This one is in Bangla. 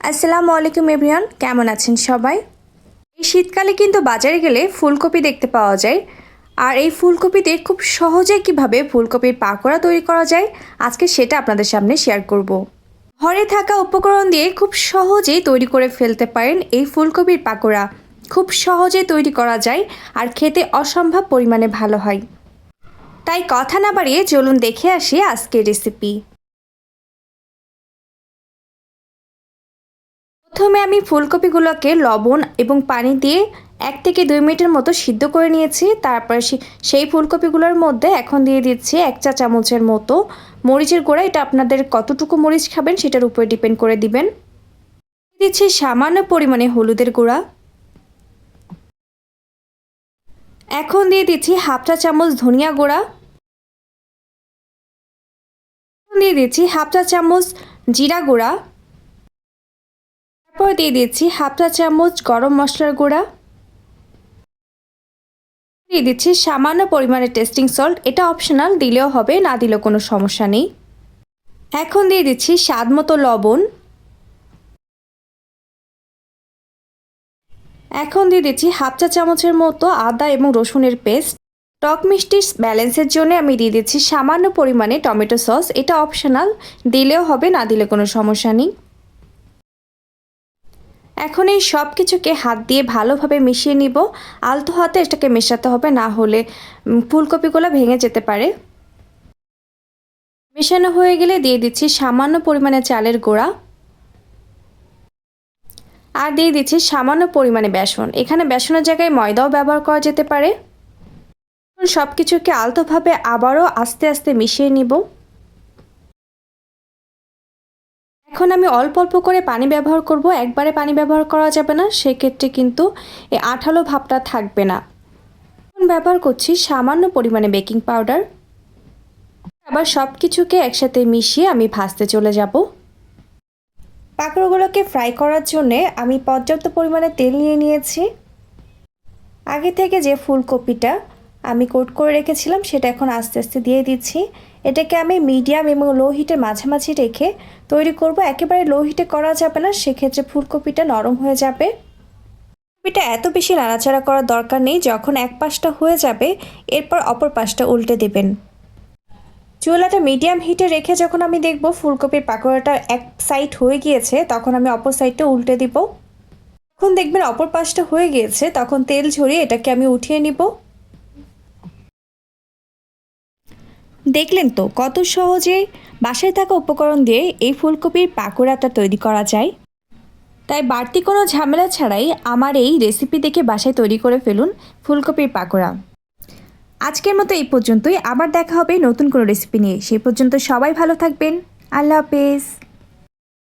আসসালামু আলাইকুম এভরিওয়ান, কেমন আছেন সবাই? এই শীতকালে কিন্তু বাজারে গেলে ফুলকপি দেখতে পাওয়া যায়। আর এই ফুলকপিতে খুব সহজে কীভাবে ফুলকপির পাকোড়া তৈরি করা যায়, আজকে সেটা আপনাদের সামনে শেয়ার করব। ঘরে থাকা উপকরণ দিয়ে খুব সহজেই তৈরি করে ফেলতে পারেন এই ফুলকপির পাকোড়া। খুব সহজে তৈরি করা যায় আর খেতে অসম্ভব পরিমাণে ভালো হয়। তাই কথা না বাড়িয়ে চলুন দেখে আসি আজকের রেসিপি প্রথমে আমি ফুলকপিগুলোকে লবণ এবং পানি দিয়ে এক থেকে দুই মিনিটের মতো সিদ্ধ করে নিয়েছি। তারপরে সেই ফুলকপিগুলোর মধ্যে এখন দিয়ে দিচ্ছি এক চা চামচের মতো মরিচের গুঁড়া। এটা আপনাদের কতটুকু মরিচ খাবেন সেটার উপরে ডিপেন্ড করে দিবেন। দিচ্ছি সামান্য পরিমাণে হলুদের গুঁড়া। এখন দিয়ে দিচ্ছি হাফ চা চামচ ধনিয়া গুঁড়া। দিয়ে দিচ্ছি হাফ চা চামচ জিরা গুঁড়া। তারপর দিয়ে দিচ্ছি হাফ চা চামচ গরম মশলার গুঁড়া। দিয়ে দিচ্ছি সামান্য পরিমাণে টেস্টিং সল্ট এটা অপশনাল দিলেও হবে, না দিলেও কোনো সমস্যা নেই। এখন দিয়ে দিচ্ছি স্বাদ মতো লবণ। এখন দিয়ে দিচ্ছি হাফ চা চামচের মতো আদা এবং রসুনের পেস্ট। টক মিষ্টি ব্যালেন্সের জন্য আমি দিয়ে দিচ্ছি সামান্য পরিমাণে টমেটো সস। এটা অপশনাল দিলেও হবে, না দিলে কোনো সমস্যা নেই। এখন এই সব কিছুকে হাত দিয়ে ভালোভাবে মিশিয়ে নিব। আলতো হাতে এটাকে মেশাতে হবে, না হলে ফুলকপিগুলো ভেঙে যেতে পারে। মেশানো হয়ে গেলে দিয়ে দিচ্ছি সামান্য পরিমাণে চালের গোড়া। আর দিয়ে দিচ্ছি সামান্য পরিমাণে বেসন। এখানে বেসনের জায়গায় ময়দাও ব্যবহার করা যেতে পারে। সব কিছুকে আলতোভাবে আবারও আস্তে আস্তে মিশিয়ে নিব। এখন আমি অল্প অল্প করে পানি ব্যবহার করব, একবারে পানি ব্যবহার করা যাবে না, সেক্ষেত্রে কিন্তু এই আঠালো ভাবটা থাকবে না। ব্যবহার করছি সামান্য পরিমাণে বেকিং পাউডার। আবার সব কিছুকে একসাথে মিশিয়ে আমি ভাজতে চলে যাব। পাকড়গুলোকে ফ্রাই করার জন্যে আমি পর্যাপ্ত পরিমাণে তেল নিয়ে নিয়েছি। আগে থেকে যে ফুলকপিটা আমি কোট করে রেখেছিলাম, সেটা এখন আস্তে আস্তে দিয়ে দিচ্ছি। এটাকে আমি মিডিয়াম এবং লো হিটের মাঝামাঝি রেখে তৈরি করব। একেবারে লো হিটে করা যাবে না, সেক্ষেত্রে ফুলকপিটা নরম হয়ে যাবে। ফুলকপিটা এত বেশি নাড়াচাড়া করার দরকার নেই, যখন এক পাশটা হয়ে যাবে, এরপর অপর পাশটা উল্টে দেবেন। চুলাটা মিডিয়াম হিটে রেখে যখন আমি দেখব ফুলকপির পাকোড়াটা এক সাইড হয়ে গিয়েছে, তখন আমি অপর সাইডটা উল্টে দিব। যখন দেখবেন অপর পাশটা হয়ে গিয়েছে, তখন তেল ঝরিয়ে এটাকে আমি উঠিয়ে নিব। দেখলেন তো কত সহজে বাসায় থাকা উপকরণ দিয়ে এই ফুলকপির পাকোড়াটা তৈরি করা যায়? তাই বাড়তি কোনো ঝামেলা ছাড়াই আমার এই রেসিপি দেখে বাসায় তৈরি করে ফেলুন ফুলকপির পাকোড়া। আজকের মতো এই পর্যন্তই। আবার দেখা হবে নতুন কোনো রেসিপি নিয়ে। সেই পর্যন্ত সবাই ভালো থাকবেন। আল্লাহ হাফেজ।